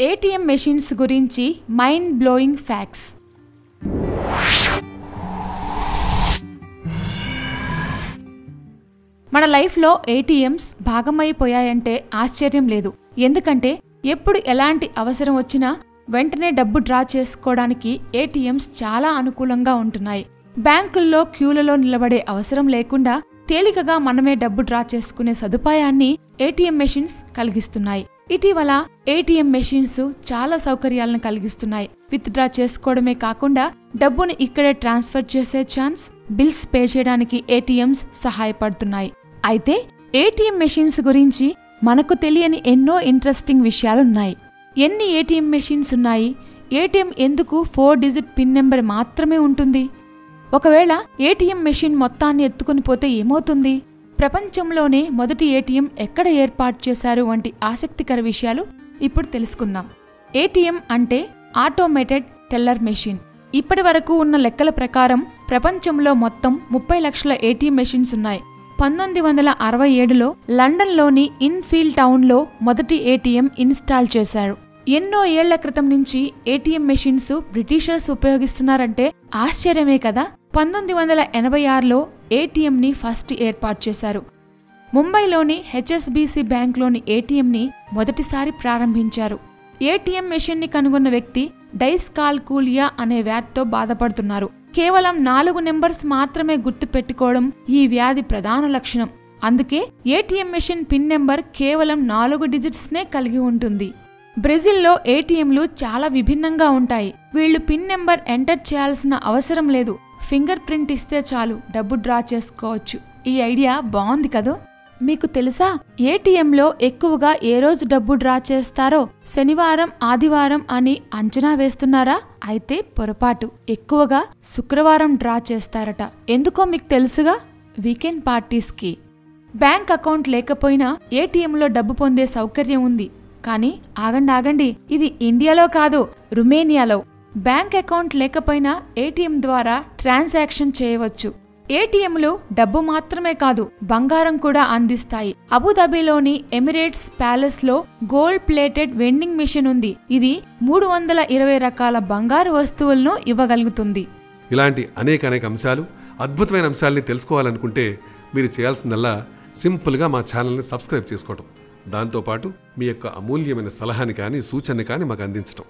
ATM machines గురించి mind blowing facts మన లైఫ్లో ఏటీఎంస్ భాగమైపోయాయంటే ఆశ్చర్యం లేదు. ఎందుకంటే ఎప్పుడు ఎలాంటి అవసరం వచ్చినా వెంటనే డబ్బు డ్రా చేసుకోవడానికి ఏటీఎంస్ చాలా అనుకూలంగా ఉంటున్నాయి. బ్యాంకుల్లో క్యూలలో నిలబడే అవసరం లేకుండా తేలికగా మనమే డబ్బు డ్రా చేసుకునే సదుపాయాన్ని ఏటీఎం మెషిన్స్ కలిగిస్తున్నాయి. ఇటీవల ఏటీఎం మెషిన్స్ చాలా సౌకర్యాలను కలిగిస్తున్నాయి. విత్డ్రా చేసుకోవడమే కాకుండా డబ్బును ఇక్కడే ట్రాన్స్ఫర్ చేసే ఛాన్స్ బిల్స్ పే చేయడానికి ఏటీఎంస్ సహాయపడుతున్నాయి. అయితే ఏటీఎం మెషిన్స్ గురించి మనకు తెలియని ఎన్నో ఇంట్రెస్టింగ్ విషయాలున్నాయి. ఎన్ని ఏటీఎం మెషిన్స్ ఉన్నాయి? ఏటీఎం ఎందుకు ఫోర్ డిజిట్ పిన్ నెంబర్ మాత్రమే ఉంటుంది? ఒకవేళ ఏటీఎం మెషిన్ మొత్తాన్ని ఎత్తుకుని పోతే ఏమవుతుంది? ప్రపంచంలోనే మొదటి ఏటీఎం ఎక్కడ ఏర్పాటు చేశారు వంటి ఆసక్తికర విషయాలు ఇప్పుడు తెలుసుకుందాం. ఏటీఎం అంటే ఆటోమేటెడ్ టెల్లర్ మెషిన్. ఇప్పటి వరకు ఉన్న లెక్కల ప్రకారం ప్రపంచంలో మొత్తం ముప్పై లక్షల ఏటీఎం మెషిన్స్ ఉన్నాయి. పంతొమ్మిది వందల అరవై ఏడులో లండన్లోని ఇన్ఫీల్డ్ టౌన్లో మొదటి ఏటీఎం ఇన్స్టాల్ చేశారు. ఎన్నో ఏళ్ళ క్రితం నుంచి ఏటీఎం మెషిన్స్ బ్రిటిషర్స్ ఉపయోగిస్తున్నారంటే ఆశ్చర్యమే కదా. పంతొమ్మిది వందల ఎనభై ఆరులో ఏటీఎంని ఫస్ట్ ఏర్పాటు చేశారు. ముంబైలోని హెచ్ఎస్బీసీ బ్యాంక్లోని ఏటీఎంని మొదటిసారి ప్రారంభించారు. ఏటీఎం మెషిన్ని కనుగొన్న వ్యక్తి డైస్ కాల్కూలియా అనే వ్యాధితో బాధపడుతున్నారు. కేవలం నాలుగు నెంబర్స్ మాత్రమే గుర్తు పెట్టుకోవడం ఈ వ్యాధి ప్రధాన లక్షణం. అందుకే ఏటీఎం మెషిన్ పిన్ నెంబర్ కేవలం నాలుగు డిజిట్స్నే కలిగి ఉంటుంది. బ్రెజిల్లో ఏటీఎంలు చాలా విభిన్నంగా ఉంటాయి. వీళ్ళు పిన్ నెంబర్ ఎంటర్ చేయాల్సిన అవసరం లేదు. ఫింగర్ ప్రింట్ ఇస్తే చాలు డబ్బు డ్రా చేసుకోవచ్చు. ఈ ఐడియా బాగుంది కదూ? మీకు తెలుసా? ఏటీఎంలో ఎక్కువగా ఏ రోజు డబ్బు డ్రా చేస్తారో? శనివారం ఆదివారం అని అంచనా వేస్తున్నారా? అయితే పొరపాటు. ఎక్కువగా శుక్రవారం డ్రా చేస్తారట. ఎందుకో మీకు తెలుసుగా? వీకెండ్ పార్టీస్కి. బ్యాంక్ అకౌంట్ లేకపోయినా ఏటీఎంలో డబ్బు పొందే సౌకర్యం ఉంది. కానీ ఆగండి ఆగండి. ఇది ఇండియాలో కాదు రుమేనియాలో. బ్యాంక్ అకౌంట్ లేకపోయినా ఏటీఎం ద్వారా ట్రాన్సాక్షన్ చేయవచ్చు. ఏటీఎంలు డబ్బు మాత్రమే కాదు బంగారం కూడా అందిస్తాయి. అబుదాబిలోని ఎమిరేట్స్ ప్యాలెస్లో గోల్డ్ ప్లేటెడ్ వెండింగ్ మిషన్ ఉంది. ఇది మూడు వందల ఇరవై రకాల బంగారు వస్తువులను ఇవ్వగలుగుతుంది. ఇలాంటి అనేక అనేక అంశాలు అద్భుతమైన అంశాలని తెలుసుకోవాలనుకుంటే మీరు చేయాల్సిందల్లా సింపుల్గా మా ఛానల్ని సబ్స్క్రైబ్ చేసుకోవటం. దాంతోపాటు మీ యొక్క అమూల్యమైన సలహాని కానీ సూచనని కానీ మాకు అందించటం.